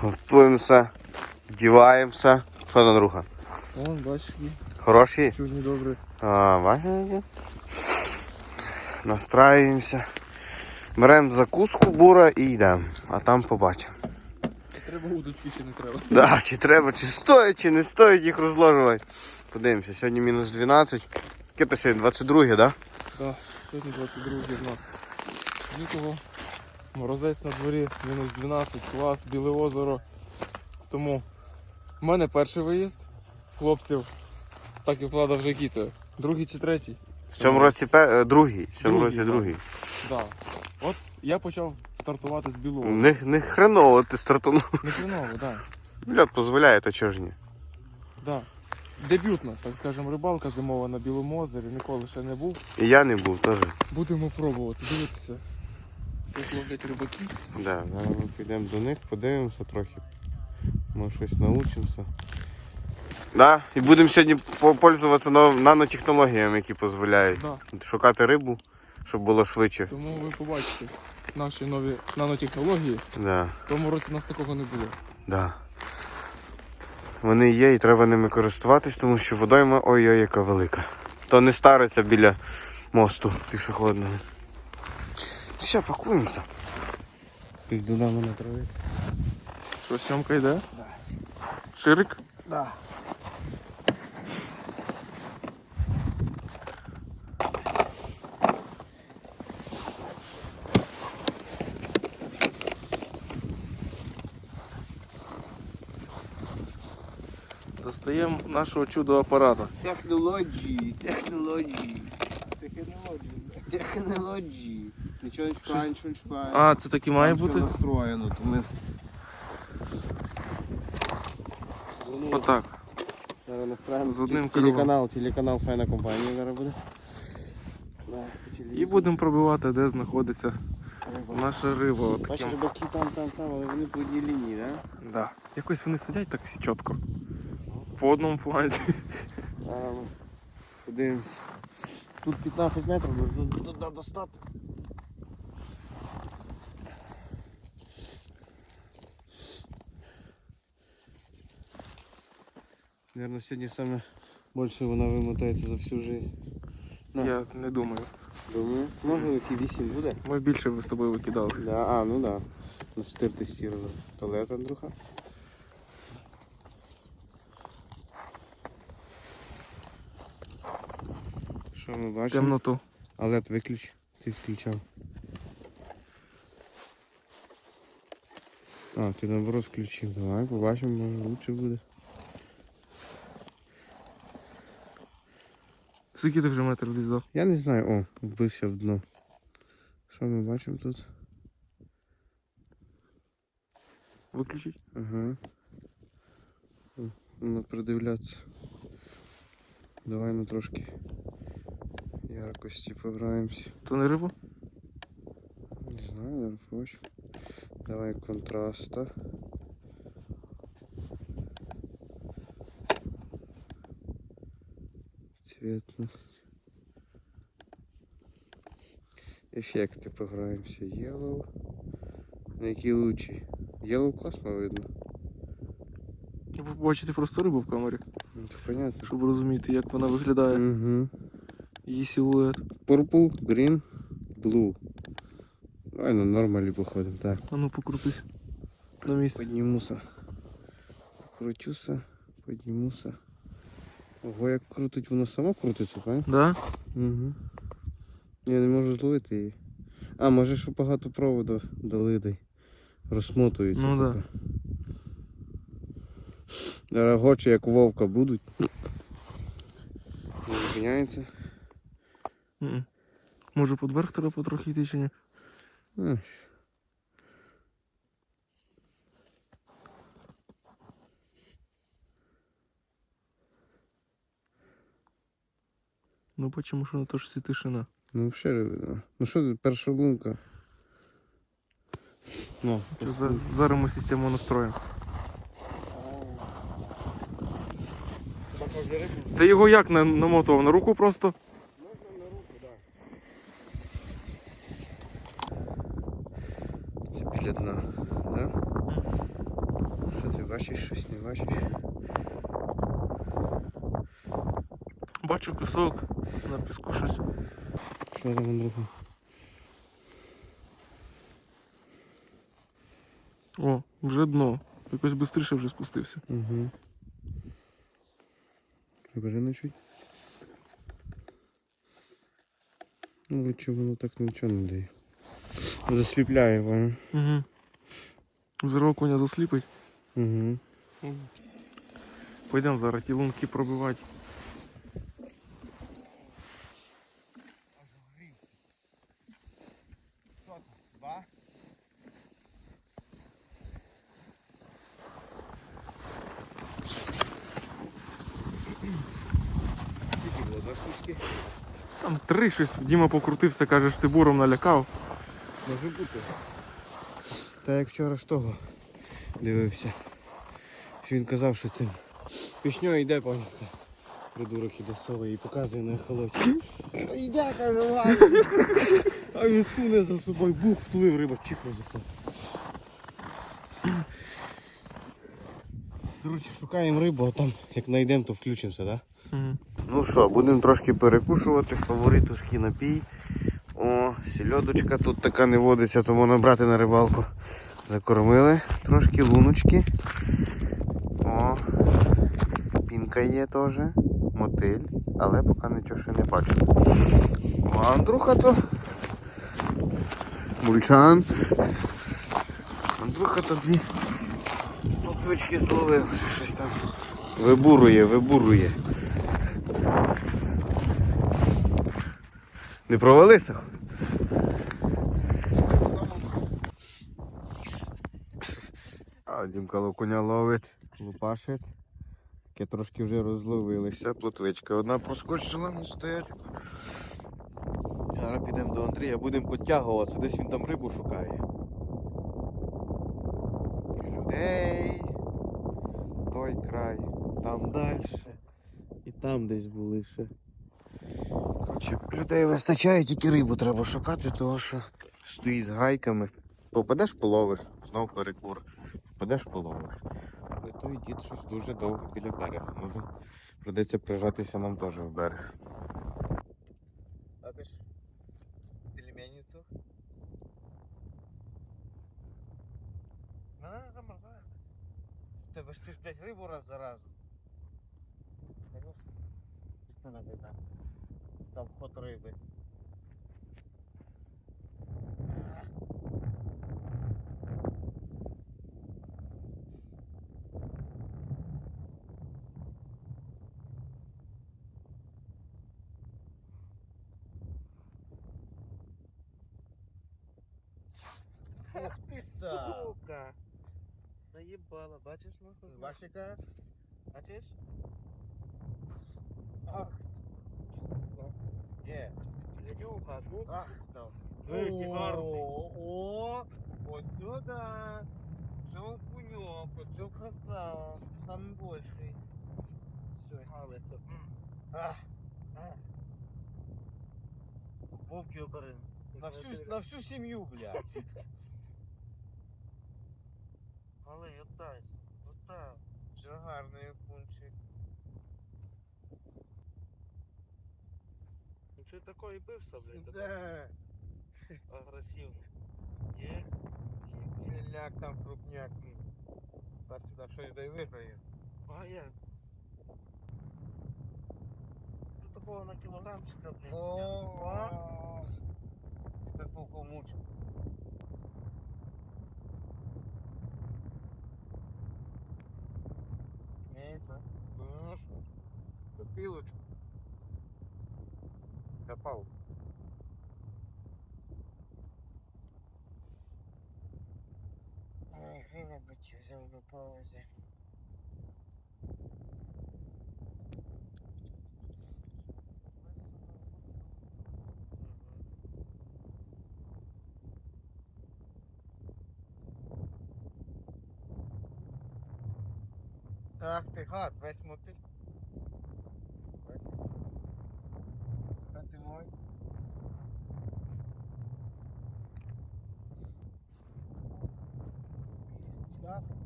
Готуємося, вдіваємося. Що там, друга? Вон, бачиш, Хороші? чудні добре. А, бачите? Настраюємося. Беремо закуску бура і йдемо. А там побачимо. Треба удочки чи не треба. Да, чи треба, чи стоїть, чи не стоїть їх розложувати. Подивимося, сьогодні мінус 12. Яке то сьогодні 22, так? Да? Так, сьогодні 22 в нас. Нікого. Морозець на дворі, мінус 12, клас, біле озеро. Тому в мене перший виїзд. Хлопців, так і влада вже кітою. Другий чи третій? В цьому році пе- е, другий. В цьому Другий, році да. другий. Да. От я почав стартувати з білого. Не, не хреново ти стартанув. Не хреново, так. Льот дозволяє, то чого ж ні. Да. Дебютна, так скажемо, рибалка зимова на Білому озері, ніколи ще не був. І я не був теж. Будемо пробувати, дивитися. Як ловлять рибаки. Да, зараз ми підемо до них, подивимося трохи. Може щось научимося. Да, і будемо сьогодні по- пользуватися нанотехнологіями, які дозволяють Да. шукати рибу, щоб було швидше. Тому ви побачите наші нові нанотехнології. Да, В тому році нас такого не було. да. Вони є і треба ними користуватись, тому що водойма ой-ой, яка велика. То не стариться біля мосту пішохідного. Все, пакуємося. Піздунами на траві. Що, сьомка йде? Да. Ширик? Да. Достаємо нашого чудо апарата. Технології, технології. Технології. Технології. Нічого не нічого не шпає. А, це так і має Там все бути? настроєно, то ми... Отак. Зараз настраємо. З одним Ті- телеканал, телеканал файна компанія зараз буде. Да, по І телевізору. будемо пробивати, де знаходиться Риба. наша риба. Бачиш, рибаки там, там, там, але вони по одній лінії, так? Да. Якось вони сидять так всі чітко. По одному фланзі. Зараз ми подивимось. Тут 15 метрів, можна туди достати. Наверное, сьогодні саме більше вона вимотається за всю життя. Да. Я не думаю. Думаю, може який 8 буде? Ми більше з тобою викидали. Да, а, ну да. На 4 тестировали. Туалет, Андрюха. Що ми бачимо? Темноту. А виключ. Ти включав. А, ти наоборот включив. Давай, побачимо, може лучше буде. Скільки ти вже метр влізав? Я не знаю, о, вбився в дно. Що ми бачимо тут? Виключить? Ага. М, Надо придивлятися. Давай ми трошки яркості пограємося. То не риба? Не знаю, зараз побачимо. Давай контраста. Цветность. Ефекти пограємося. Yellow. На який лучший? Yellow класно видно. Ви побачите просто рибу в камері, Ну, це понятно. щоб розуміти, як вона виглядає. Угу. Її силует. Purple, green, blue. Давай на нормалі походимо. Так. А ну покрутись. На місці. Поднімуся. Крутюся, піднімуся. Ого, як крутить, воно само крутиться, правильно? Да? Угу. Я не можу зловити її. А, може, що багато проводу дали дай. Розмотується. Ну да. типа. Як у вовка будуть. Не зупиняється. Може під верх треба потрохи йти чи ні? Ах. Ну почему що на то ж тишина. Ну взагалі видно. Ну що перша лунка? Ну, за, зараз ми систему настроїмо. Ти його як на- намотував? На руку просто? це біля дна. Да? Що ти бачиш, щось не бачиш? Бачу пісок, на піску щось. Що там, Андрюха? О, вже дно. Якось швидше вже спустився. Угу. Треба риночуть. Ну, лучше воно так нічого не дає. Засліпляє воно. Угу. Зерво коня засліпить. Угу. Пойдемо зараз ті лунки пробивати. Два. Скільки було? Два штучки? Там три щось. Діма покрутився, каже, що ти буром налякав. Може бути. Та як вчора ж того дивився. Що він казав, що цим пішньою йде, пам'ятаєте. Придурок іде совий і показує на ехолоті. Йде, каже, ладно. А він суне за собою, бух, втулив риба, чих розіхав. Коротше, шукаємо рибу, а там як знайдемо, то включимося, так? Да? Угу. Ну що, будемо трошки перекушувати. Фаворитовський напій. О, сільодочка тут така не водиться, тому набрати на рибалку. Закормили трошки луночки. О, пінка є теж, мотиль, але поки нічого ще не бачу. А Андрюха то. Мульчан. Андрюха то дві плотвички зловив, щось там. Вибурує, вибурує. Не провалися? А Дімка локуня ловить, лупашить. Таке трошки вже розловилися. Плотвичка одна проскочила на стоячку. Зараз підемо до Андрія, будемо підтягуватися, десь він там рибу шукає. Людей. Той край, там далі. І там десь були ще. Коротше, людей вистачає, тільки рибу треба шукати, того що стоїть з грайками. Попадеш половиш, знов перекур. Попадеш половиш. Але той дід щось дуже довго біля берега. Може придеться прижатися нам теж в берег. Тебе ж ти ж блядь, рибу раз за разом. Конечно. Там там ход риби. Ух ти Сука! Наїбала, бачиш нахуй? Бачиш яка? Бачиш? Ах. Є. Ледюха, тут А. там. Великий гарний. О, вот сюда. Це окуньок, це красава. Самый больший. Все, але це. м, А, а. Вовки оберем. на всю, на всю сім'ю, блядь. Але отдай. Отак. Вже гарний окунчик. Ну що такої бився, блядь, Да. агресивний. Є? Гіляк там крупняк. Так сюди щось дай виграє. А як? Ну такого на кілограмчика, блядь. О, таку комучку. копилочку. Копал. Ой, хрена бы чужой бы полозе. Ах ти гад, весь мотиль.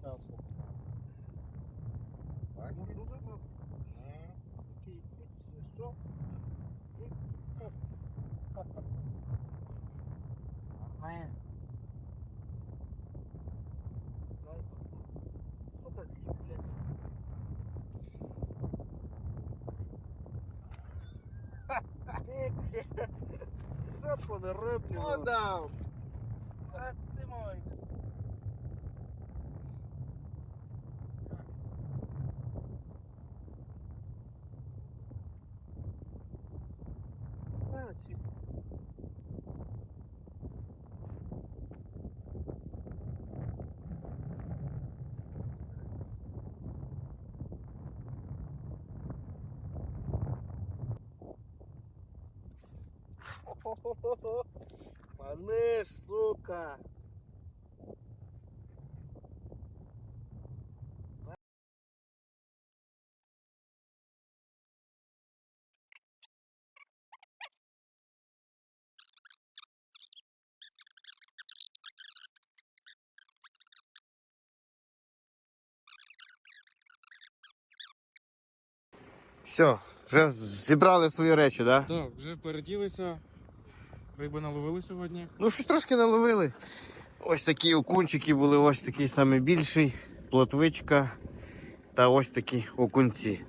Newcastle. Waar moet je nog zeggen? Ja, die fiets is zo. Amen. Super simples. Ти, блядь, що по дорогу? Подав. Молодці. Маниш, сука! Все, вже зібрали свої речі, так? Да? Так, вже переділися. Риби наловили сьогодні. Ну, щось трошки наловили. Ось такі окунчики були, ось такий самий більший, плотвичка та ось такі окунці.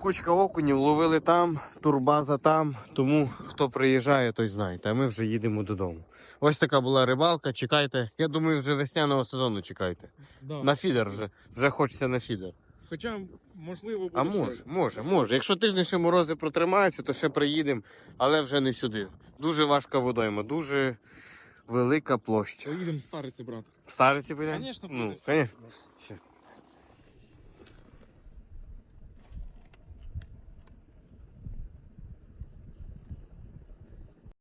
Кучка окунів ловили там, турбаза там, тому хто приїжджає, той знає. А ми вже їдемо додому. Ось така була рибалка. Чекайте. Я думаю, вже весняного сезону чекайте. Да. На фідер вже. Вже хочеться на фідер. Хоча, можливо, буде А ще. може, може, може. Якщо тиждень ще морози протримаються, то ще приїдемо, але вже не сюди. Дуже важка водойма, дуже велика площа. Поїдемо стариці брати. Стариці підемо? Конечно, Ну, підемо. звісно.